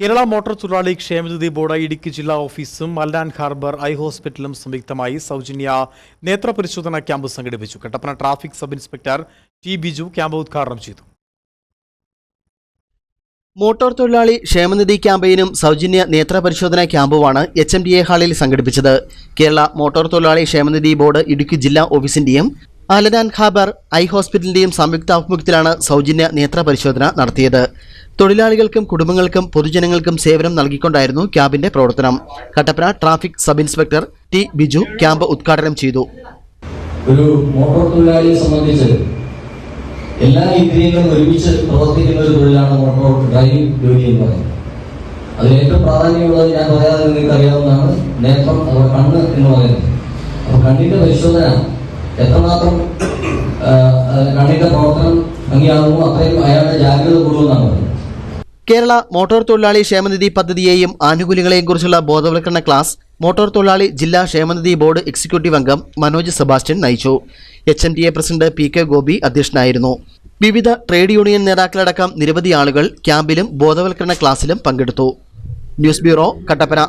Kerala motor തൊഴിലാളി ക്ഷേമനിധി board Idukki ജില്ലാ ഓഫീസും മൽഡാൻ ഹാർബർ ഐ ഹോസ്പിറ്റലും സംയുക്തമായി സൗജന്യ നേത്രപരിശോധന ക്യാമ്പ് സംഘടിപ്പിച്ചു. Kattappana traffic sub inspector T Biju camp ഉദ്ഘാടനം ചെയ്തു. മോട്ടോർ തൊഴിലാളി ക്ഷേമനിധി ക്യാമ്പയിനും സൗജന്യ നേത്ര പരിശോധനാ ക്യാമ്പുമാണ് എച്ച് എം ഡി എ ഹാളിൽ സംഘടിപ്പിച്ചത്. കേരള മോട്ടോർ തൊഴിലാളി ക്ഷേമനിധി ബോർഡ് ഇടുക്കി ജില്ലാ ഓഫീസിന്റെയും അലനാൻ ഖാബർ ഐ ഹോസ്പിറ്റലിന്റെയും സംയുക്താഭിമുഖ്യത്തിലാണ് സൗജന്യ നേത്ര പരിശോധന നടത്തിയത്. തൊഴിലാളികൾക്കും കുടുംബങ്ങൾക്കും പൊതുജനങ്ങൾക്കും സേവനം നൽകിക്കൊണ്ടായിരുന്നു ക്യാമ്പിന്റെ പ്രവർത്തനം. Kattappana traffic sub inspector T Biju camp ഉദ്ഘാടനം ചെയ്തു. ഒരു മോട്ടോർ തൊഴിലാളിയെ സംബന്ധിച്ച് എല്ലാ ഇന്ദ്രിയങ്ങളും ഒരുമിച്ച് പ്രവർത്തിക്കുന്ന ഒരു തൊഴിലാണ് മോട്ടോർ ഡ്രൈവിംഗ് ജോലി എന്ന് പറയുന്നത്. അതിൽ ഏറ്റവും പ്രാധാന്യമുള്ളത് ഞാൻ പറയാതെ നിങ്ങൾക്ക് അറിയാവുന്നതാണ് നേത്രം അഥവാ കണ്ണ് എന്ന് പറയുന്നത്. അപ്പൊ കണ്ണിന്റെ പരിശോധന എത്രമാത്രം കണ്ണിന്റെ പ്രവർത്തനം ഭംഗിയാകുമോ അത്രയും അയാളുടെ ജാഗ്രത കൂടുമെന്നാണ് പറയുന്നത്. കേരള മോട്ടോർ തൊഴിലാളി ക്ഷേമനിധി പദ്ധതിയെയും ആനുകൂല്യങ്ങളെയും കുറിച്ചുള്ള ബോധവൽക്കരണ ക്ലാസ് മോട്ടോർ തൊഴിലാളി ജില്ലാ ക്ഷേമനിധി ബോർഡ് എക്സിക്യൂട്ടീവ് അംഗം മനോജ് സെബാസ്റ്റ്യൻ നയിച്ചു. H T A president P K Gopi അധ്യക്ഷനായിരുന്നു. വിവിധ ട്രേഡ് യൂണിയൻ നേതാക്കളടക്കം നിരവധി ആളുകൾ ക്യാമ്പിലും ബോധവൽക്കരണ ക്ലാസ്സിലും പങ്കെടുത്തു. News bureau Kattappana.